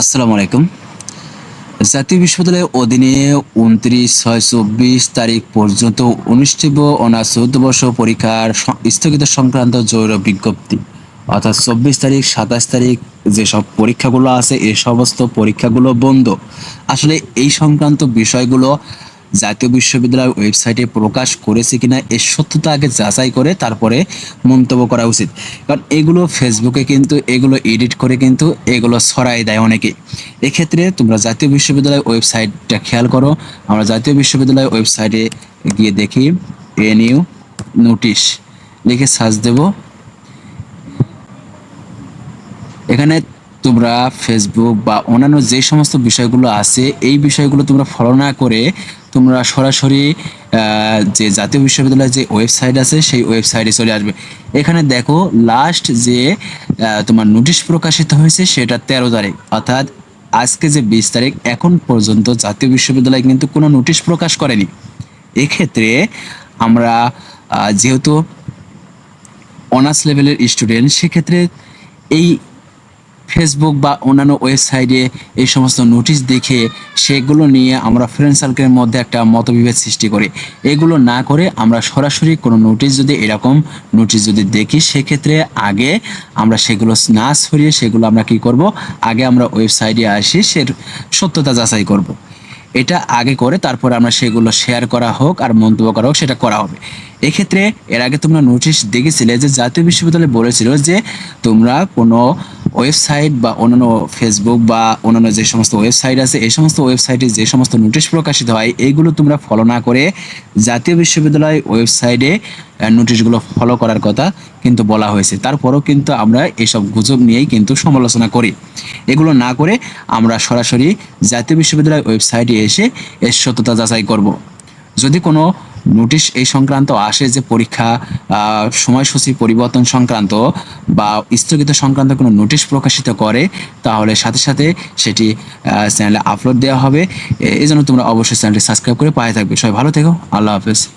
আসসালামু আলাইকুম। জাতীয় বিশ্ববিদ্যালয়ের অধীনে উনত্রিশ ছয় চব্বিশ তারিখ পর্যন্ত অনুষ্ঠিত অনার্স চৌদ্দ বর্ষ পরীক্ষার স্থগিত সংক্রান্ত জৈর বিজ্ঞপ্তি। অর্থাৎ চব্বিশ তারিখ, সাতাশ তারিখ যেসব পরীক্ষাগুলো আছে এই সমস্ত পরীক্ষাগুলো বন্ধ। আসলে এই সংক্রান্ত বিষয়গুলো জাতীয় বিশ্ববিদ্যালয় ওয়েবসাইটে প্রকাশ করেছে কিনা, এর সত্যতা আগে যাচাই করে তারপরে মন্তব্য করা উচিত। কারণ এগুলো ফেসবুকে কিন্তু, এগুলো এডিট করে কিন্তু, এগুলো ছড়াই দেয় অনেকে। এক্ষেত্রে তোমরা জাতীয় বিশ্ববিদ্যালয় ওয়েবসাইটটা খেয়াল করো। আমরা জাতীয় বিশ্ববিদ্যালয় ওয়েবসাইটে গিয়ে দেখি এনইউ নোটিশ, লিখে সার্চ দেব। এখানে তোমরা ফেসবুক বা অন্যান্য যে সমস্ত বিষয়গুলো আছে, এই বিষয়গুলো তোমরা ফলো না করে তোমরা সরাসরি যে জাতীয় বিশ্ববিদ্যালয়ের যে ওয়েবসাইট আছে, সেই ওয়েবসাইটে চলে আসবে। এখানে দেখো লাস্ট যে তোমার নোটিশ প্রকাশিত হয়েছে, সেটা তেরো তারিখ। অর্থাৎ আজকে যে বিশ তারিখ, এখন পর্যন্ত জাতীয় বিশ্ববিদ্যালয় কিন্তু কোনো নোটিশ প্রকাশ করেনি। এক্ষেত্রে আমরা যেহেতু অনার্স লেভেলের স্টুডেন্ট সেক্ষেত্রে এই ফেসবুক বা অন্যান্য ওয়েবসাইটে এই সমস্ত নোটিশ দেখে সেগুলো নিয়ে আমরা ফ্রেন্ড সার্কেলের মধ্যে একটা মতবিভেদ সৃষ্টি করি। এগুলো না করে আমরা সরাসরি কোনো নোটিশ যদি এরকম নোটিশ যদি দেখি, সেক্ষেত্রে আগে আমরা সেগুলো না সরিয়ে সেগুলো আমরা কি করব? আগে আমরা ওয়েবসাইটে আসি, সে সত্যতা যাচাই করব। এটা আগে করে তারপরে আমরা সেগুলো শেয়ার করা হোক আর মন্তব্য করা হোক, সেটা করা হবে। এক্ষেত্রে এর আগে তোমরা নোটিশ দেখেছিলে যে জাতীয় বিশ্ববিদ্যালয় বলেছিল যে তোমরা কোনো ওয়েবসাইট বা অন্যান্য ফেসবুক বা অন্যান্য যে সমস্ত ওয়েবসাইট আছে, এই সমস্ত ওয়েবসাইটে যে সমস্ত নোটিশ প্রকাশিত হয় এইগুলো তোমরা ফলো না করে জাতীয় বিশ্ববিদ্যালয় ওয়েবসাইটে নোটিশগুলো ফলো করার কথা কিন্তু বলা হয়েছে। তারপরেও কিন্তু আমরা এসব গুজব নিয়েই কিন্তু সমালোচনা করি। এগুলো না করে আমরা সরাসরি জাতীয় বিশ্ববিদ্যালয় ওয়েবসাইটে এসে এর সত্যতা যাচাই করব। যদি কোনো নোটিশ এই সংক্রান্ত আসে যে পরীক্ষা সময়সূচি পরিবর্তন সংক্রান্ত বা স্থগিত সংক্রান্ত কোনো নোটিশ প্রকাশিত করে, তাহলে সাথে সাথে সেটি চ্যানেলে আপলোড দেওয়া হবে। এই জন্য তোমরা অবশ্যই চ্যানেলটি সাবস্ক্রাইব করে পায়ে থাকবে। সবাই ভালো থেকো। আল্লাহ হাফেজ।